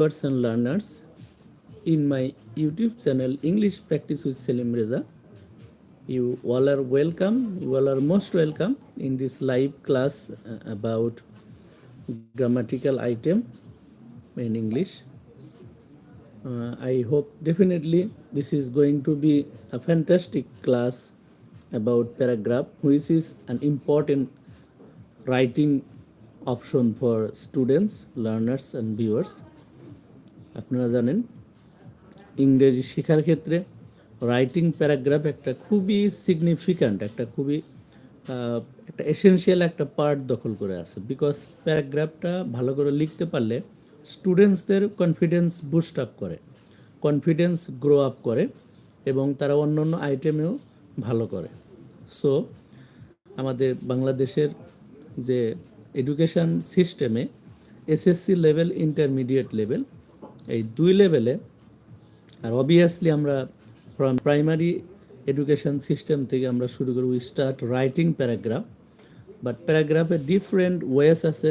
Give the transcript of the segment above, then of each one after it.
viewers and learners in my YouTube channel English Practice with Selim Reza. You all are welcome. You all are most welcome in this live class uh, about grammatical item in English. Uh, I hope definitely this is going to be a fantastic class about paragraph, which is an important writing option for students, learners and viewers. আপনারা জানেন, ইংরেজি শেখার ক্ষেত্রে writing paragraph একটা খুবই significant একটা খুবই একটা এসেনশিয়াল একটা পার্ট দখল করে আছে। বিকজ প্যারাগ্রাফটা ভালো করে লিখতে পারলে স্টুডেন্টসদের কনফিডেন্স বুস্ট আপ করে কনফিডেন্স গ্রো আপ করে এবং তারা অন্য অন্য আইটেমেও ভালো করে। সো আমাদের বাংলাদেশের যে এডুকেশন সিস্টেমে এসএসসি লেভেল ইন্টারমিডিয়েট লেভেল এই দুই লেভেলে, আর অবভিয়াসলি আমরা প্রাইমারি এডুকেশন সিস্টেম থেকে আমরা শুরু করি we start writing paragraph but প্যারাগ্রাফে different ways আছে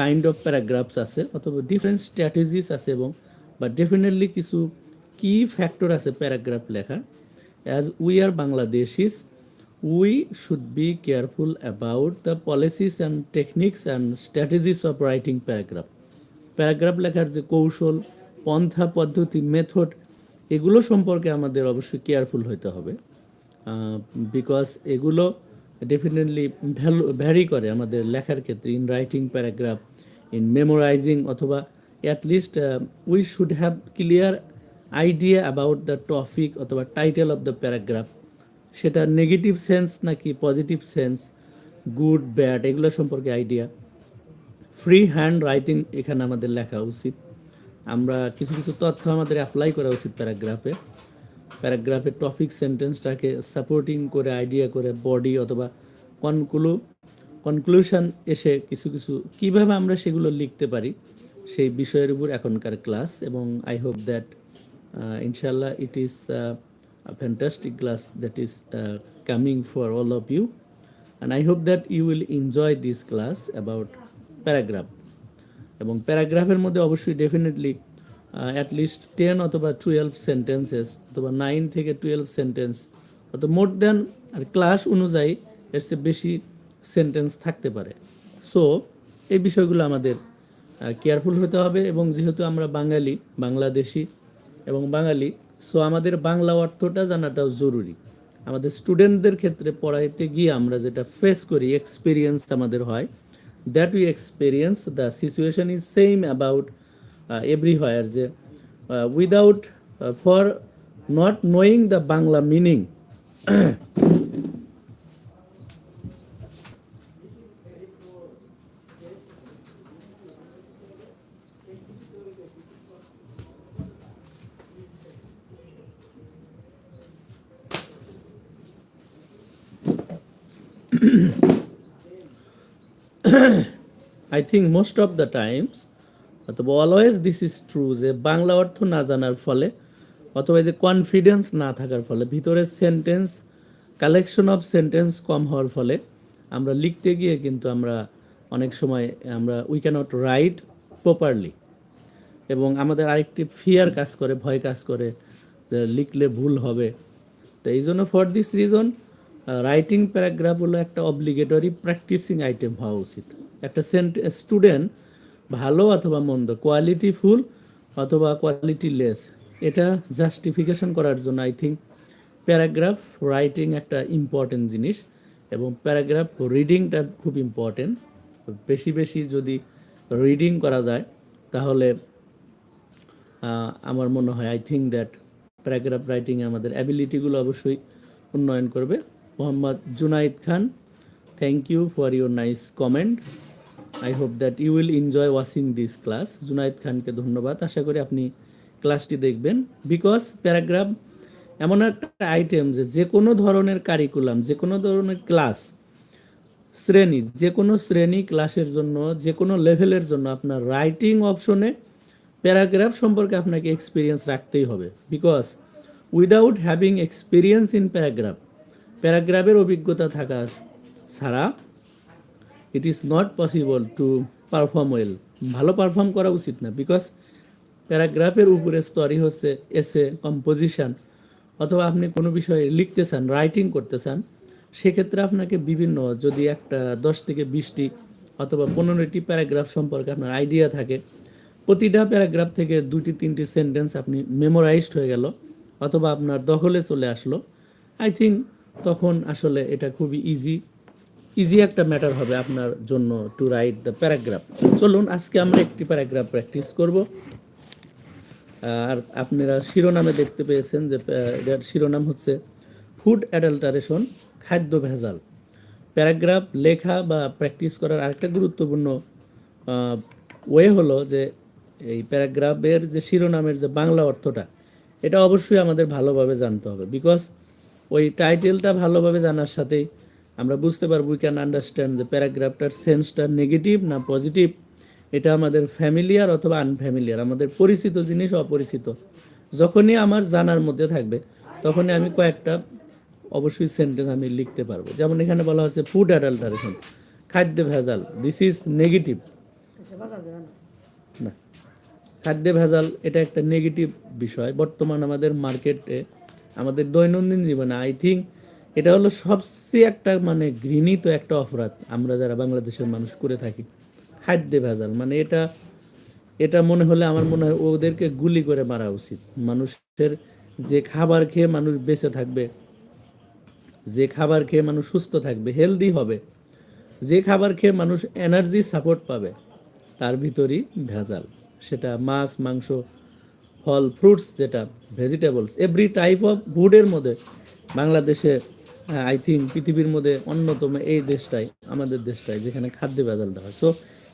কাইন্ড অফ প্যারাগ্রাফস আছে, অথবা ডিফারেন্ট স্ট্র্যাটেজিস আছে এবং বা ডেফিনেটলি কিছু কি ফ্যাক্টর আছে প্যারাগ্রাফ লেখার। As we are Bangladeshis we should be careful about the policies and techniques and strategies of writing paragraph paragraph লেখার যে কৌশল, পন্থা পদ্ধতি, মেথড, এগুলো সম্পর্কে আমাদের অবশ্যই কেয়ারফুল হতে হবে। বিকজ এগুলো ডেফিনেটলি ভ্যালু ভ্যারি করে আমাদের লেখার ক্ষেত্রে in writing paragraph in memorising অথবা at least we should have clear idea about the topic অথবা টাইটেল অফ দ্য প্যারাগ্রাফ সেটা নেগেটিভ সেন্স নাকি পজিটিভ সেন্স গুড ব্যাড এগুলো সম্পর্কে আইডিয়া ফ্রি হ্যান্ড রাইটিং এখানে আমাদের লেখা উচিত। আমরা কিছু কিছু তথ্য আমাদের অ্যাপ্লাই করা উচিত প্যারাগ্রাফে প্যারাগ্রাফের টপিক সেন্টেন্সটাকে সাপোর্টিং করে আইডিয়া করে বডি অথবা কনক্লু কনক্লুশন এসে কিছু কিছু কীভাবে আমরা সেগুলো লিখতে পারি সেই বিষয়ের উপর এখনকার ক্লাস এবং আই হোপ দ্যাট ইনশাল্লাহ it is a fantastic class that is uh, coming for all of you and i hope that enjoy this class this paragraph এবং প্যারাগ্রাফের মধ্যে অবশ্যই ডেফিনেটলি অ্যাটলিস্ট টেন অথবা টুয়েলভ সেন্টেন্সেস অথবা nine থেকে twelve sentence অথবা more দেন আর class অনুযায়ী এর চেয়ে বেশি সেন্টেন্স থাকতে পারে। সো এই বিষয়গুলো আমাদের কেয়ারফুল হতে হবে এবং যেহেতু আমরা বাঙালি, বাংলাদেশি এবং বাঙালি সো আমাদের বাংলা অর্থটা জানাটাও জরুরি। আমাদের স্টুডেন্টদের ক্ষেত্রে পড়াইতে গিয়ে আমরা যেটা ফেস করি এক্সপিরিয়েন্স আমাদের হয় that we experience the situation is same about uh, everywhere uh, without uh, for not knowing the bangla meaning. I think most of the times অথবা অলওয়েজ দিস ইজ ট্রু যে বাংলা অর্থ না জানার ফলে, অথবা যে কনফিডেন্স না থাকার ফলে ভিতরের সেন্টেন্স কালেকশন অফ সেন্টেন্স কম হওয়ার ফলে আমরা লিখতে গিয়ে কিন্তু আমরা অনেক সময় আমরা উই ক্যানট রাইট প্রপারলি এবং আমাদের আরেকটি ফিয়ার কাজ করে, ভয় কাজ করে লিখলে ভুল হবে। তো এই জন্য for this reason writing paragraph হলো একটা অব্লিগেটরি প্র্যাকটিসিং আইটেম হওয়া উচিত। একটা সেন্ট স্টুডেন্ট ভালো অথবা মন্দ কোয়ালিটি ফুল অথবা কোয়ালিটি লেস এটা জাস্টিফিকেশন করার জন্য আই থিঙ্ক প্যারাগ্রাফ রাইটিং একটা ইম্পর্টেন্ট জিনিস এবং প্যারাগ্রাফ রিডিংটা খুব ইম্পর্টেন্ট বেশি বেশি যদি রিডিং করা যায়, তাহলে আমার মনে হয় I think that paragraph writing আমাদের অ্যাবিলিটিগুলো অবশ্যই উন্নয়ন করবে। Mohammad Junaid Khan thank you for your nice comment I hope that you will enjoy watching this class Junaid খানকে ধন্যবাদ। আশা করি আপনি ক্লাসটি দেখবেন। বিকজ প্যারাগ্রাফ এমন একটা আইটেম যে যে কোনো ধরনের কারিকুলাম যে কোনো ধরনের ক্লাস শ্রেণি যে কোনো শ্রেণি ক্লাসের জন্য যে কোনো লেভেলের জন্য আপনার রাইটিং অপশনে প্যারাগ্রাফ সম্পর্কে আপনাকে এক্সপিরিয়েন্স রাখতেই হবে। Because without having experience in paragraph প্যারাগ্রাফের অভিজ্ঞতা থাকা ছাড়া it is not possible to perform well ভালো পারফর্ম করা উচিত না বিকজ প্যারাগ্রাফের উপরে স্তরই হচ্ছে এসে কম্পোজিশন অথবা আপনি কোনো বিষয়ে লিখতে চান রাইটিং করতে চান, সেক্ষেত্রে আপনাকে বিভিন্ন যদি একটা দশ থেকে বিশটি অথবা পনেরোটি প্যারাগ্রাফ সম্পর্কে আপনার আইডিয়া থাকে, প্রতিটা প্যারাগ্রাফ থেকে দুটি, তিনটি সেন্টেন্স আপনি মেমোরাইজড হয়ে গেল অথবা আপনার দখলে চলে আসলো। আই থিঙ্ক তখন আসলে এটা খুবই ইজি ইজি একটা ম্যাটার হবে আপনার জন্য টু রাইট দ্য প্যারাগ্রাফ চলুন, আজকে আমরা একটি প্যারাগ্রাফ প্র্যাকটিস করব। আর আপনারা শিরোনামে দেখতে পেয়েছেন যে শিরোনাম হচ্ছে ফুড অ্যাডাল্টারেশন খাদ্য ভেজাল। প্যারাগ্রাফ লেখা বা প্র্যাকটিস করার আরেকটা গুরুত্বপূর্ণ ওয়ে হলো যে এই প্যারাগ্রাফের যে শিরোনামের যে বাংলা অর্থটা, এটা অবশ্যই আমাদের ভালোভাবে জানতে হবে। বিকজ ওই টাইটেলটা ভালোভাবে জানার সাথেই আমরা বুঝতে পারব উই ক্যান আন্ডারস্ট্যান্ড যে প্যারাগ্রাফটার সেন্সটা নেগেটিভ না পজিটিভ এটা আমাদের ফ্যামিলিয়ার অথবা আনফ্যামিলিয়ার আমাদের পরিচিত জিনিস অপরিচিত। যখনই আমার জানার মধ্যে থাকবে, তখনই আমি কয়েকটা অবশ্যই সেন্টেন্স আমি লিখতে পারব। যেমন এখানে বলা হচ্ছে ফুড অ্যাডাল্টারেশন খাদ্য ভেজাল দিস ইজ নেগেটিভ না, খাদ্যে ভেজাল, এটা একটা নেগেটিভ বিষয়। বর্তমান আমাদের মার্কেটে আমাদের দৈনন্দিন জীবনে আই থিঙ্ক এটা হলো সবচেয়ে একটা মানে ঘৃণিত একটা অপরাধ আমরা যারা বাংলাদেশের মানুষ করে থাকি। খাদ্যে ভেজাল মানে এটা এটা মনে হলে আমার মনে হয় ওদেরকে গুলি করে মারা উচিত। মানুষের যে খাবার খেয়ে মানুষ বেঁচে থাকবে, যে খাবার খেয়ে মানুষ সুস্থ থাকবে হেলদি হবে, যে খাবার খেয়ে মানুষ এনার্জি সাপোর্ট পাবে, তার ভিতরই ভেজাল। সেটা মাছ, মাংস ফল ফ্রুটস যেটা ভেজিটেবলস এভরি টাইপ অফ ফুডের মধ্যে বাংলাদেশে আই থিঙ্ক পৃথিবীর মধ্যে অন্যতম এই দেশটাই, আমাদের দেশটাই, যেখানে খাদ্য ভেজাল দেওয়া হয়। সো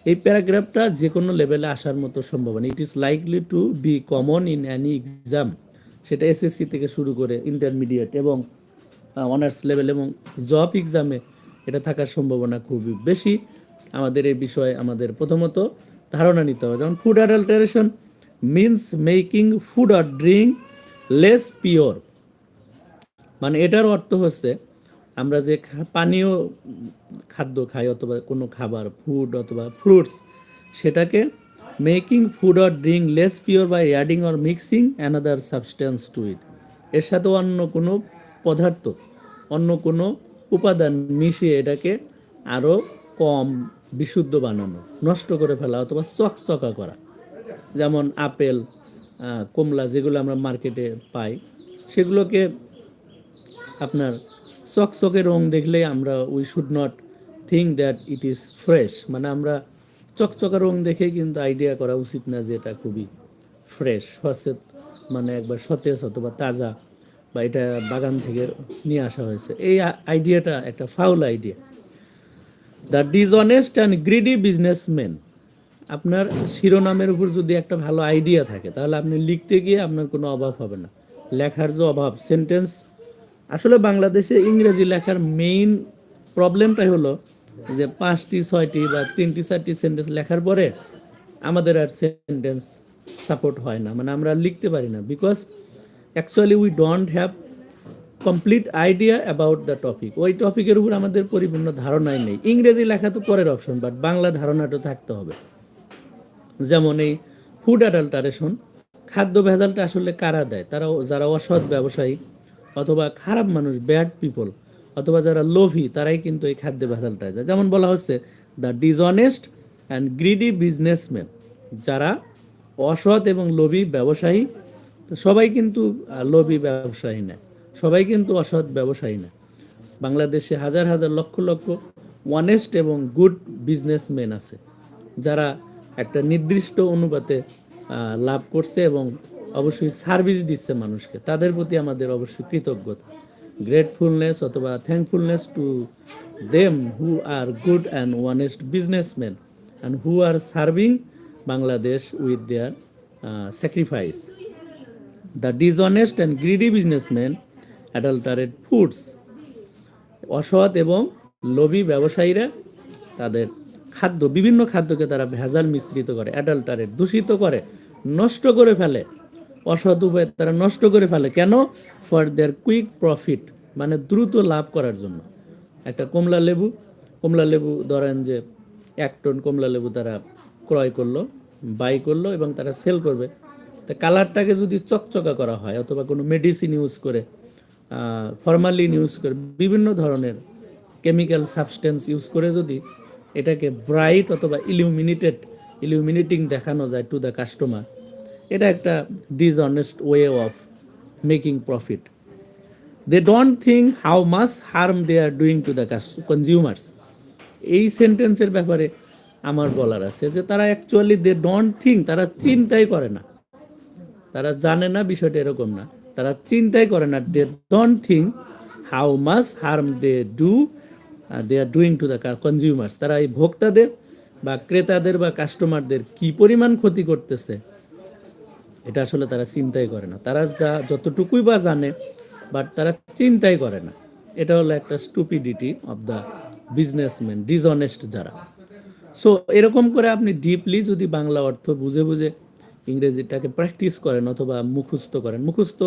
এই প্যারাগ্রাফটা যে কোনো লেভেলে আসার মতো সম্ভাবনা it is likely to be common in any exam সেটা এসএসসি থেকে শুরু করে ইন্টারমিডিয়েট এবং অনার্স লেভেল এবং জব এক্সামে এটা থাকার সম্ভাবনা খুবই বেশি। আমাদের এই বিষয়ে আমাদের প্রথমত ধারণা নিতে হবে। যেমন food adulteration means making food আর ড্রিঙ্ক লেস পিওর মানে এটার অর্থ হচ্ছে, আমরা যে পানীয় খাদ্য খাই অথবা কোনো খাবার ফুড অথবা ফ্রুটস সেটাকে making food or drink less pure by adding or mixing another substance to it এর সাথে অন্য কোনো পদার্থ, অন্য কোনো উপাদান মিশিয়ে এটাকে আরও কম, বিশুদ্ধ বানানো, নষ্ট করে ফেলা অথবা চকচকা করা। যেমন আপেল কমলা যেগুলো আমরা মার্কেটে পাই, সেগুলোকে আপনার চকচকে রং দেখলেই আমরা we should not think that it is fresh মানে আমরা চকচকা রং দেখে কিন্তু আইডিয়া করা উচিত না যে এটা খুবই ফ্রেশ সচেত মানে একবার সতেজ অথবা তাজা বা এটা বাগান থেকে নিয়ে আসা হয়েছে। এই আইডিয়াটা একটা foul idea the dishonest and greedy businessman আপনার শিরোনামের উপর যদি একটা ভালো আইডিয়া থাকে, তাহলে আপনি লিখতে গিয়ে আপনার কোনো অভাব হবে না। লেখার যে অভাব সেন্টেন্স আসলে বাংলাদেশে ইংরেজি লেখার মেইন প্রবলেমটাই হলো যে পাঁচটি, ছয়টি বা তিনটি, চারটি সেন্টেন্স লেখার পরে আমাদের আর সেন্টেন্স সাপোর্ট হয় না। মানে আমরা লিখতে পারি না because actually we don't have complete idea about the topic ওই টপিকের উপর আমাদের পরিপূর্ণ ধারণাই নেই। ইংরেজি লেখা তো পরের অপশন বাট বাংলা ধারণাটা থাকতে হবে। যেমন এই ফুড অ্যাডাল্টারেশন খাদ্য ভেজালটা আসলে কারা দেয়? তারা যারা অসৎ ব্যবসায়ী অথবা খারাপ মানুষ ব্যাড পিপল অথবা যারা লোভী, তারাই কিন্তু এই খাদ্য ভেজালটা দেয়। যেমন বলা হচ্ছে the dishonest and greedy businessman যারা অসৎ এবং লোভী ব্যবসায়ী সবাই কিন্তু লোভী ব্যবসায়ী না। সবাই কিন্তু অসৎ ব্যবসায়ী না। বাংলাদেশে হাজার হাজার লক্ষ লক্ষ অনেস্ট এবং গুড বিজনেসম্যান আছে, যারা একটা নির্দিষ্ট অনুপাতে লাভ করছে এবং অবশ্যই সার্ভিস দিচ্ছে মানুষকে। তাদের প্রতি আমাদের অবশ্যই কৃতজ্ঞতা। গ্রেটফুলনেস অথবা thankfulness to them who are good and honest businessman and who are serving Bangladesh with their sacrifice the dishonest and greedy businessman adulterated foods অসৎ এবং লোভী ব্যবসায়ীরা তাদের খাদ্য, বিভিন্ন খাদ্যকে তারা ভেজাল মিশ্রিত করে অ্যাডাল্টারেট দূষিত করে, নষ্ট করে ফেলে। অসৎ উপায়ে তারা নষ্ট করে ফেলে। কেন? ফর দেয়ার কুইক প্রফিট মানে দ্রুত লাভ করার জন্য। একটা কমলা লেবু কমলা লেবু ধরেন যে এক টন কমলা লেবু তারা ক্রয় করল, বাই করল এবং তারা সেল করবে। তা কালারটাকে যদি চকচকা করা হয়, অথবা কোনো মেডিসিন ইউজ করে ফরমালিন ইউজ করে, বিভিন্ন ধরনের কেমিক্যাল সাবস্টেন্স ইউজ করে যদি এটাকে ব্রাইট অথবা ইলিউমিনেটেড ইলিউমিনেটিং দেখানো যায় টু দ্য কাস্টমার এটা একটা dishonest way of making profit they don't think how much harm they are doing to the consumers এই সেন্টেন্সের ব্যাপারে আমার বলার আছে যে তারা অ্যাকচুয়ালি দে ডোন্ট থিঙ্ক তারা চিন্তাই করে না। তারা জানে না বিষয়টা এরকম না। তারা চিন্তাই করে না। They don't think how much harm they do they are doing to the consumers তারা এই ভোক্তাদের বা ক্রেতাদের বা কাস্টমারদের কি পরিমাণ ক্ষতি করতেছে, এটা আসলে তারা চিন্তাই করে না। তারা যা, যতটুকুই বা জানে বাট তারা চিন্তাই করে না। এটা হলো একটা stupidity of the businessman dishonest যারা। সো এরকম করে আপনি ডিপলি যদি বাংলা অর্থ বুঝে বুঝে ইংরেজিটাকে প্র্যাকটিস করেন অথবা মুখস্থ করেন, মুখস্থ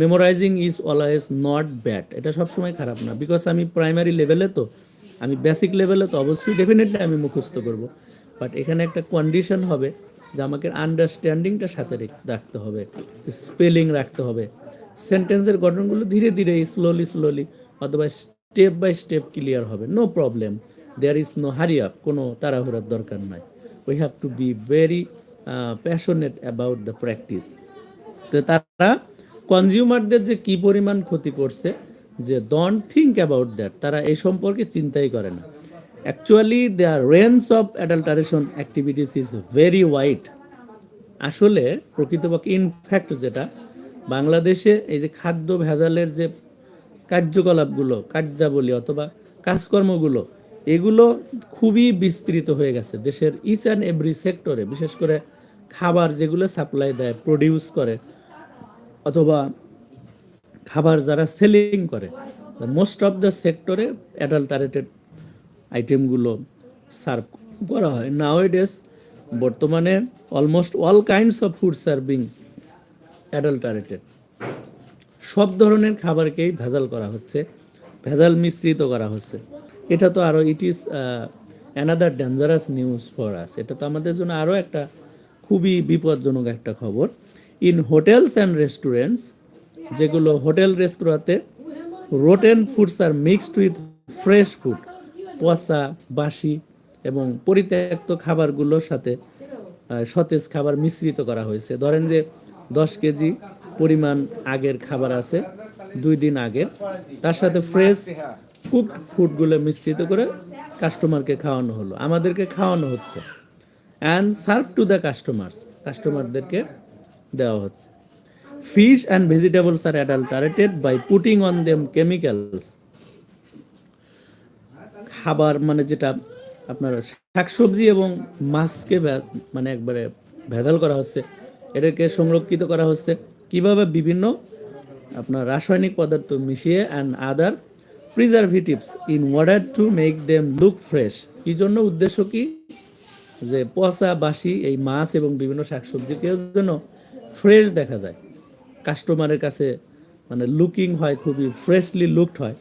memorising is always not bad এটা সবসময় খারাপ না। বিকজ আমি প্রাইমারি লেভেলে তো, আমি বেসিক লেভেলে তো অবশ্যই ডেফিনেটলি আমি মুখস্থ করব। বাট এখানে একটা কন্ডিশন হবে যে আমাকে আন্ডারস্ট্যান্ডিংটা সাথে রাখতে হবে স্পেলিং রাখতে হবে। সেন্টেন্সের গঠনগুলো ধীরে ধীরে স্লোলি স্লোলি অথবা স্টেপ বাই স্টেপ ক্লিয়ার হবে। No problem there is no hurry up কোনো তাড়াহুড়ার দরকার নাই। We have to be very passionate about the practice তো তারা কনজিউমারদের যে কি পরিমাণ ক্ষতি করছে, যে ডোন্ট থিঙ্ক অ্যাবাউট দ্যাট তারা এই সম্পর্কে চিন্তাই করে না। Actually there range of adulteration activities is very wide আসলে, প্রকৃতপক্ষে ইনফ্যাক্ট যেটা, বাংলাদেশে এই যে খাদ্য ভেজালের যে কার্যকলাপগুলো, কার্যাবলী অথবা কাজকর্মগুলো, এগুলো খুবই বিস্তৃত হয়ে গেছে। দেশের ইচ অ্যান্ড এভরি সেক্টরে বিশেষ করে খাবার যেগুলো সাপ্লাই দেয় প্রডিউস করে অথবা খাবার যারা সেলিং করে মোস্ট অফ দ্য সেক্টরে অ্যাডাল্টারেটেড আইটেমগুলো সার্ভ করা হয়। নাও ডেস বর্তমানে almost all kinds of food serving adulterated সব ধরনের খাবারকেই ভেজাল করা হচ্ছে, ভেজাল মিশ্রিত করা হচ্ছে। এটা তো আরও it is another dangerous news for us এটা তো আমাদের জন্য আরও একটা খুবই বিপজ্জনক একটা খবর। ইন হোটেলস অ্যান্ড রেস্টুরেন্টস যেগুলো হোটেল রেস্তোরাঁতে rotten foods are mixed with fresh food পচা, বাসি এবং পরিত্যক্ত খাবারগুলোর সাথে সতেজ খাবার মিশ্রিত করা হয়েছে। ধরেন যে দশ কেজি পরিমাণ আগের খাবার আছে, দুই দিন আগের তার সাথে ফ্রেশ কুকড ফুডগুলো মিশ্রিত করে কাস্টমারকে খাওয়ানো হলো। আমাদেরকে খাওয়ানো হচ্ছে। And serve to the customers কাস্টমারদেরকে দেওয়া হচ্ছে। Fish and vegetables are adulterated by putting on them chemicals খাবার মানে যেটা আপনার শাকসবজি এবং মাছকে মানে একবারে ভেজাল করা হচ্ছে। এটাকে সংরক্ষিত করা হচ্ছে। কীভাবে বিভিন্ন আপনার রাসায়নিক পদার্থ মিশিয়ে and other preservatives in order to make them look fresh কি জন্য? উদ্দেশ্য কি? যে পচা বাসি এই মাছ এবং বিভিন্ন শাকসবজিকে যেন ফ্রেশ দেখা যায়। কাস্টমারের কাছে মানে লুকিং হয়, খুবই ফ্রেশলি লুকড হয়।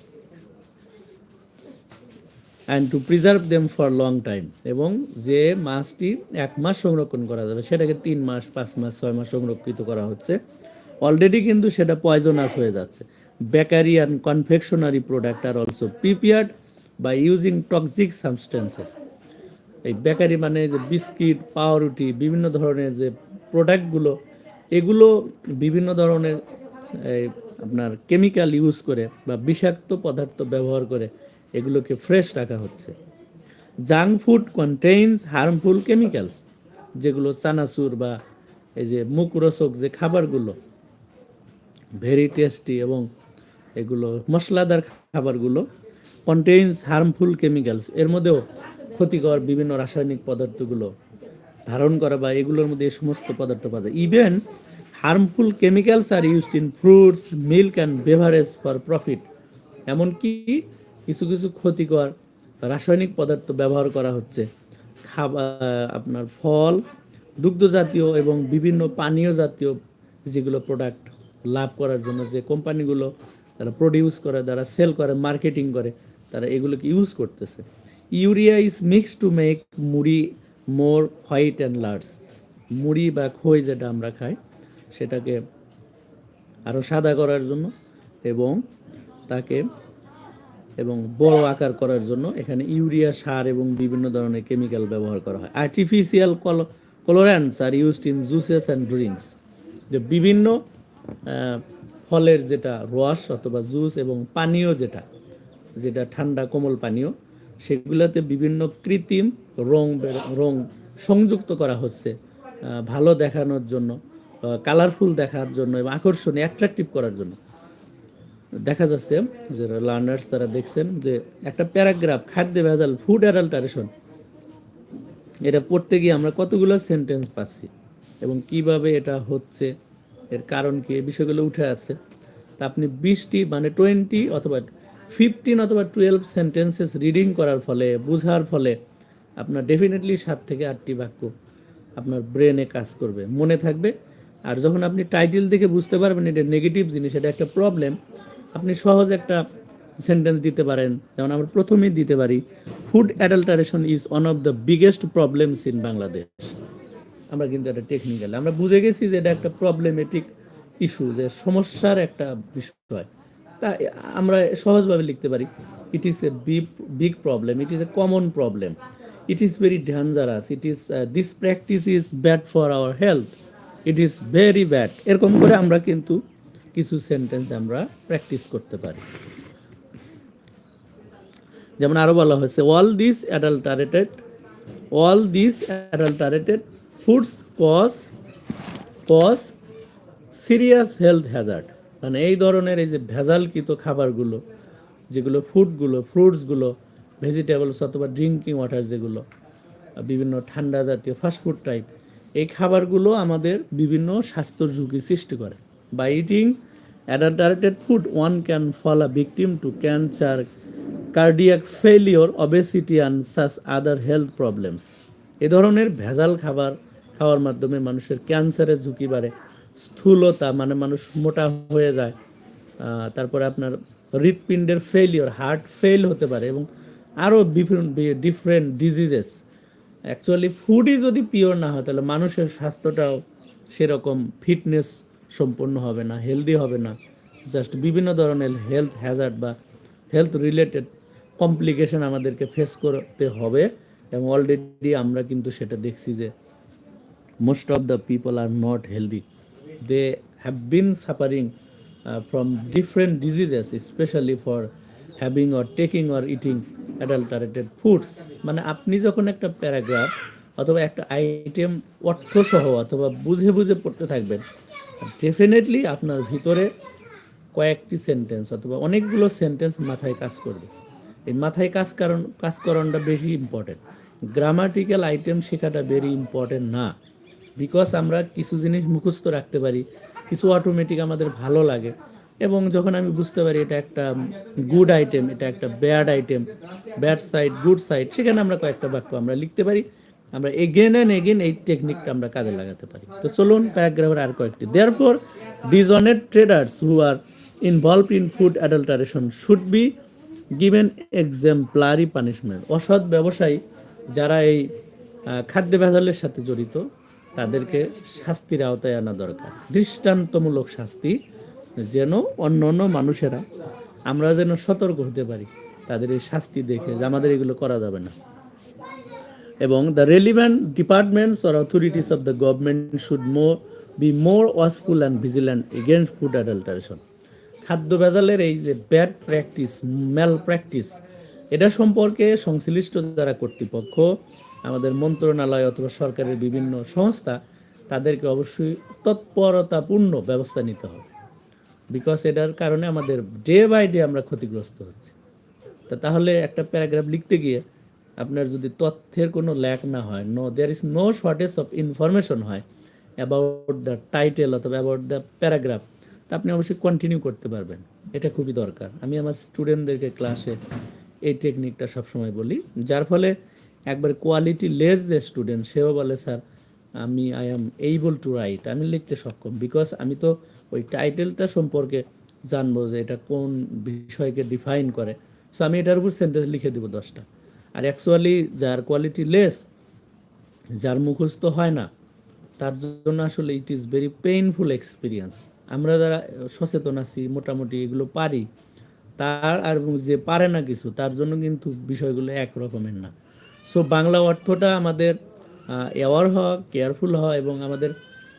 And to preserve them for long time এবং যে মাছটি এক মাস সংরক্ষণ করা যাবে, সেটাকে তিন মাস, পাঁচ মাস, ছয় মাস সংরক্ষিত করা হচ্ছে। অলরেডি কিন্তু সেটা পয়জনাস হয়ে যাচ্ছে। Bakery and confectionery product are also prepared by using toxic substances এই বেকারি মানে যে বিস্কিট পাউরুটি, বিভিন্ন ধরনের যে প্রোডাক্টগুলো এগুলো বিভিন্ন ধরনের আপনার কেমিক্যাল ইউজ করে বা বিষাক্ত পদার্থ ব্যবহার করে এগুলোকে ফ্রেশ রাখা হচ্ছে। Junk food contains harmful chemicals যেগুলো চানাচুর বা এই যে মুখরোচক যে খাবারগুলো ভেরি টেস্টি এবং এগুলো মশলাদার খাবারগুলো কন্টেইনস হার্মফুল কেমিক্যালস এর মধ্যেও ক্ষতিকর বিভিন্ন রাসায়নিক পদার্থগুলো ধারণ করা বা এগুলোর মধ্যে সমস্ত পদার্থ পাওয়া যায়। Even harmful chemicals are used in fruits milk and beverage for profit এমনকি কিছু কিছু ক্ষতিকর রাসায়নিক পদার্থ ব্যবহার করা হচ্ছে। খাবার আপনার ফল দুগ্ধ জাতীয় এবং বিভিন্ন পানীয় জাতীয় যেগুলো প্রোডাক্ট লাভ করার জন্য যে কোম্পানিগুলো তারা প্রডিউস করে, তারা সেল করে মার্কেটিং করে, তারা এগুলোকে ইউজ করতেছে। Urea is mix to make muri more white and large. মুড়ি বা খই যেটা আমরা খাই, সেটাকে আরও সাদা করার জন্য এবং তাকে এবং বড় আকার করার জন্য এখানে ইউরিয়া, সার এবং বিভিন্ন ধরনের কেমিক্যাল ব্যবহার করা হয়। Artificial colourants are used in juices and drinks যে বিভিন্ন ফলের যেটা রস অথবা জুস এবং পানীয় যেটা যেটা ঠান্ডা কোমল পানীয় সেগুলোতে বিভিন্ন কৃত্রিম রং রং সংযুক্ত করা হচ্ছে ভালো দেখানোর জন্য কালারফুল দেখার জন্য এবং আকর্ষণীয় অ্যাট্রাকটিভ করার জন্য। দেখা যাচ্ছে যে লার্নার্স তারা দেখছেন যে একটা প্যারাগ্রাফ, খাদ্য ভেজাল ফুড অ্যাডাল্টারেশন এটা পড়তে গিয়ে আমরা কতগুলো সেন্টেন্স পাচ্ছি এবং কীভাবে এটা হচ্ছে, এর কারণ কি, এই বিষয়গুলো উঠে আসছে। তা আপনি বিশটি মানে টোয়েন্টি অথবা ফিফটিন অথবা টুয়েলভ সেন্টেন্সেস রিডিং করার ফলে, বোঝার ফলে আপনার ডেফিনেটলি সাত থেকে আটটি বাক্য আপনার ব্রেনে কাজ করবে, মনে থাকবে। আর যখন আপনি টাইটেল দেখে বুঝতে পারবেন এটা নেগেটিভ জিনিস, এটা একটা প্রবলেম আপনি সহজ একটা সেন্টেন্স দিতে পারেন। যেমন আমরা প্রথমেই দিতে পারি food adulteration is one of the biggest problems in Bangladesh আমরা কিন্তু এটা টেকনিক্যাল আমরা বুঝে গেছি যে এটা একটা প্রবলেমেটিক ইস্যু যে সমস্যার একটা বিষয়। আমরা সহজভাবে লিখতে পারি it is a big big problem it is a common problem it is very dangerous it is this practice is bad for our health it is very bad এরকম করে আমরা কিন্তু কিছু সেন্টেন্স আমরা প্র্যাকটিস করতে পারি। যেমন আরও বলা হয়েছে all this adulterated all this adulterated foods cause cause serious health hazard মানে এই ধরনের এই যে ভেজালকৃত খাবারগুলো, যেগুলো ফুডগুলো, ফ্রুটসগুলো, ভেজিটেবলস অথবা ড্রিঙ্কিং ওয়াটার যেগুলো বিভিন্ন ঠান্ডা জাতীয় ফাস্টফুড টাইপ, এই খাবারগুলো আমাদের বিভিন্ন স্বাস্থ্য ঝুঁকি সৃষ্টি করে। By eating adulterated food one can fall a victim to cancer cardiac failure obesity and such other health problems এ ধরনের ভেজাল খাবার খাওয়ার মাধ্যমে মানুষের ক্যান্সারের ঝুঁকি বাড়ে। স্থূলতা মানে মানুষ মোটা হয়ে যায় তারপরে আপনার হৃৎপিণ্ডের ফেলিওর হার্ট ফেল হতে পারে এবং আরও বিভিন্ন ডিফারেন্ট ডিজিজেস অ্যাকচুয়ালি ফুডই যদি পিওর না হয়, তাহলে মানুষের স্বাস্থ্যটাও সেরকম ফিটনেস সম্পন্ন হবে না হেলদি হবে না। জাস্ট বিভিন্ন ধরনের হেলথ হ্যাজার্ড বা হেলথ রিলেটেড কমপ্লিকেশন আমাদেরকে ফেস করতে হবে এবং অলরেডি আমরা কিন্তু সেটা দেখছি যে most of the people are not healthy have been suffering uh, from different diseases especially for having or taking or eating adulterated foods. মানে আপনি যখন একটা প্যারাগ্রাফ অথবা একটা আইটেম অর্থসহ অথবা বুঝে বুঝে পড়তে থাকবেন ডেফিনেটলি আপনার ভিতরে কয়েকটি সেন্টেন্স অথবা অনেকগুলো সেন্টেন্স মাথায় কাজ করবে। এই মাথায় কাজ কারণ কাজ করানোটা বেশি ইম্পর্টেন্ট গ্রামাটিক্যাল আইটেম শেখাটা ভেরি ইম্পর্টেন্ট না। বিকজ আমরা কিছু জিনিস মুখস্থ রাখতে পারি, কিছু অটোমেটিক আমাদের ভালো লাগে। এবং যখন আমি বুঝতে পারি এটা একটা গুড আইটেম এটা একটা bad item bad side good side সেখানে আমরা কয়েকটা বাক্য আমরা লিখতে পারি। আমরা এগেন অ্যান্ড এগেন এই টেকনিকটা আমরা কাজে লাগাতে পারি। তো চলুন প্যারাগ্রাফের আর কয়েকটি। Therefore dishonest traders who are involved in food adulteration should be given exemplary punishment অসৎ ব্যবসায়ী যারা এই খাদ্য ভেজালের সাথে জড়িত তাদেরকে শাস্তির আওতায় আনা দরকার। দৃষ্টান্তমূলক শাস্তি যেন অন্য অন্য মানুষেরা, আমরা যেন সতর্ক হতে পারি, তাদের এই শাস্তি দেখে যে আমাদের এগুলো করা যাবে না। এবং the relevant departments or authorities of the government should Md be more watchful and vigilant against food adulteration খাদ্য ভেজালের এই যে ব্যাড প্র্যাকটিস ম্যাল প্র্যাকটিস এটা সম্পর্কে সংশ্লিষ্ট যারা কর্তৃপক্ষ আমাদের মন্ত্রণালয় অথবা সরকারের বিভিন্ন সংস্থা, তাদেরকে অবশ্যই তৎপরতাপূর্ণ ব্যবস্থা নিতে হবে। বিকজ এটার কারণে আমাদের ডে বাই ডে আমরা ক্ষতিগ্রস্ত হচ্ছি। তা তাহলে একটা প্যারাগ্রাফ লিখতে গিয়ে আপনার যদি তথ্যের কোনো ল্যাক না হয় no there is no shortage of information হয় অ্যাবাউট দ্য টাইটেল অথবা অ্যাবাউট দ্য প্যারাগ্রাফ তা আপনি অবশ্যই কন্টিনিউ করতে পারবেন। এটা খুবই দরকার। আমি আমার স্টুডেন্টদেরকে ক্লাসে এই টেকনিকটা সবসময় বলি, যার ফলে একবার কোয়ালিটি লেস যে স্টুডেন্ট সেও বলে, স্যার, আমি I am able to write আমি লিখতে সক্ষম। বিকজ আমি তো ওই টাইটেলটা সম্পর্কে জানব যে এটা কোন বিষয়কে ডিফাইন করে। সো আমি এটার উপর সেন্টেন্স লিখে দেবো দশটা। আর অ্যাকচুয়ালি যার কোয়ালিটি লেস যার মুখস্থ হয় না, তার জন্য আসলে it is very painful experience আমরা যারা সচেতন আছি, মোটামুটি এগুলো পারি, তার আর যে পারে না কিছু, তার জন্য কিন্তু বিষয়গুলো এক রকমের না। সো বাংলা অর্থটা আমাদের অ্যাওয়ার হওয়া কেয়ারফুল হওয়া এবং আমাদের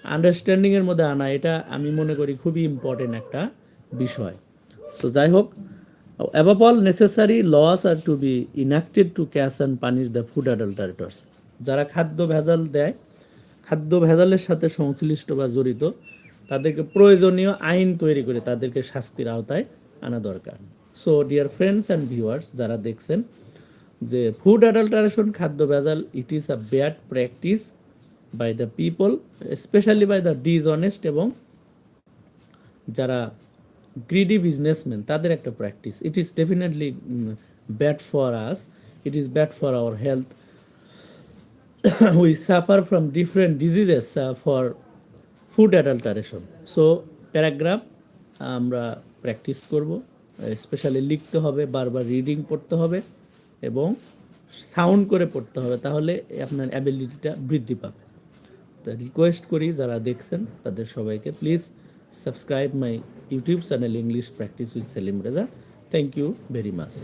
আন্ডারস্ট্যান্ডিংয়ের মধ্যে আনা, এটা আমি মনে করি খুবই ইম্পর্টেন্ট একটা বিষয়। তো যাই হোক above all necessary laws are to be enacted to catch and punish the food adulterators যারা খাদ্য ভেজাল দেয়, খাদ্য ভেজালের সাথে সংশ্লিষ্ট বা জড়িত, তাদেরকে প্রয়োজনীয় আইন তৈরি করে তাদেরকে শাস্তির আওতায় আনা দরকার। So dear friends and viewers যারা দেখছেন যে ফুড অ্যাডাল্টারেশন খাদ্য ভেজাল it is a bad practice by the people specially by the dishonest এবং যারা গ্রিডি বিজনেসম্যান তাদের একটা practice it is definitely bad for us it is bad for our health we suffer from different diseases for food adulteration so paragraph আমরা practice করব specially লিখতে হবে, বারবার reading পড়তে হবে। এবং সাউন্ড করে পড়তে হবে, তাহলে আপনার অ্যাবিলিটিটা বৃদ্ধি পাবে। তো রিকোয়েস্ট করি, যারা দেখছেন, তাদের সবাইকে please subscribe my YouTube channel English practice with Selim Reza thank you very much